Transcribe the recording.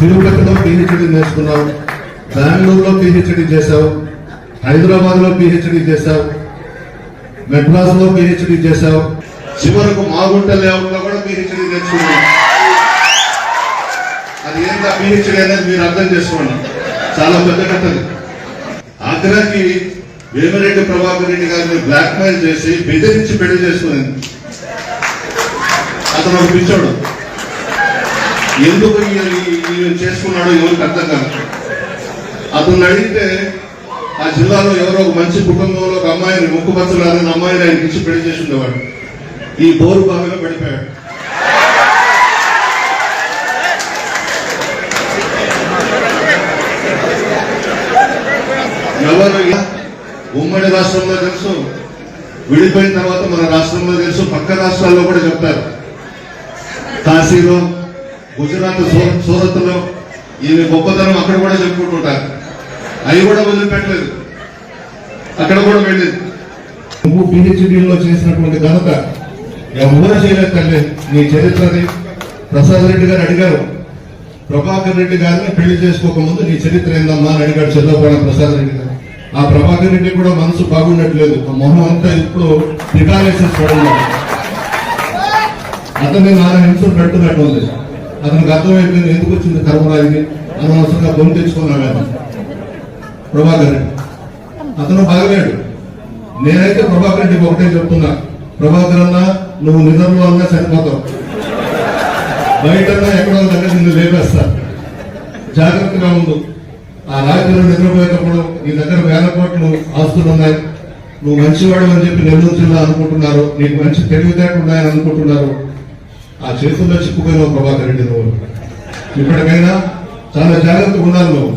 తిరుపతిలో పిహెచ్డి నేర్చుకున్నావు బెంగళూరులో పిహెచ్డి చేశావు హైదరాబాద్లో పిహెచ్డి చేశావు మెడ్రాస్లో పిహెచ్డి చేశావు చివరకు మాగుంట లేఅవుట్ కూడా పిహెచ్డి నేర్చుకున్నావు. అది ఏంటా పిహెచ్డి అనేది మీరు అర్థం చేసుకోండి. చాలా పెద్ద కథలు ఆగ్రాకి వేమిరెడ్డి ప్రభాకర్ రెడ్డి గారిని బ్లాక్ మెయిల్ చేసి బెదిరించి పెళ్ళి చేసుకుంది అతను ఒక పిచ్చోడు. ఎందుకు ఈయన ఎవరికి అర్థం కాదు అతను అడిగితే ఆ జిల్లాలో ఎవరో ఒక మంచి కుటుంబంలో ఒక అమ్మాయిని ముక్కుపచ్చలారని అమ్మాయిని ఆయనకి ఇచ్చి పెళ్ళి చేసి ఉండేవాడు ఈ బోరు బావిలో పడిపోయాడు. ఎవరు ఇలా ఉమ్మడి రాష్ట్రంలో తెలుసు విడిపోయిన తర్వాత మన రాష్ట్రంలో తెలుసు పక్క రాష్ట్రాల్లో కూడా చెప్తారు. కాశీలో గుజరాత్ సూరత్లో ఈమె గొప్పతనం అక్కడ కూడా చెప్పుకుంటుంటారు అవి కూడా వదిలిపెట్టలేదు. అక్కడ కూడా వెళ్ళేది నువ్వు పిహెచ్డీలో చేసినటువంటి ఘనత ఎవరు చేయలేదు తల్లి. నీ చరిత్రని ప్రసాద్ రెడ్డి గారు అడిగారు. ప్రభాకర్ రెడ్డి గారిని పెళ్ళి చేసుకోకముందు నీ చరిత్ర ఏందమ్మా అని అడిగాడు చంద్రబాబు ప్రసాద్ రెడ్డి గారు. ఆ ప్రభాకర్ రెడ్డి కూడా మనసు బాగుండట్లేదు. ఆ మొహం అంతా ఇప్పుడు పికాలేసేసి చూడండి అతన్ని నారాయణ నిమిషం ఉంది. అతనికి అర్థమైపోయింది ఎందుకు వచ్చింది కర్మరాయిని అనవసరంగా బొమ్మ తెచ్చుకున్నాడు ప్రభాకర్ రెడ్డి. అతను బాగలేడు నేనైతే ప్రభాకర్ రెడ్డికి ఒకటే చెప్తున్నా. ప్రభాకర్ అన్న నువ్వు నిద్రలో అన్నా చనిపోతావు. బయటన్నా ఎక్కడో దగ్గర నిన్ను లేపేస్తా. జాగ్రత్తగా ఉండు. ఆ రాత్రిలో నిద్రపోయేటప్పుడు నీ దగ్గర వేల కోట్లు ఆస్తులు ఉన్నాయి. నువ్వు మంచివాడు అని చెప్పి నెల్లూరు జిల్లా అనుకుంటున్నారు. నీకు మంచి తెలివితేటలు ఉన్నాయని అనుకుంటున్నారు. ఆ చేతుల్లో చిక్కుపోయిన ప్రభాకర్ రెడ్డి నువ్వు ఇప్పటికైనా చాలా జాగ్రత్తగా ఉండాలి నువ్వు.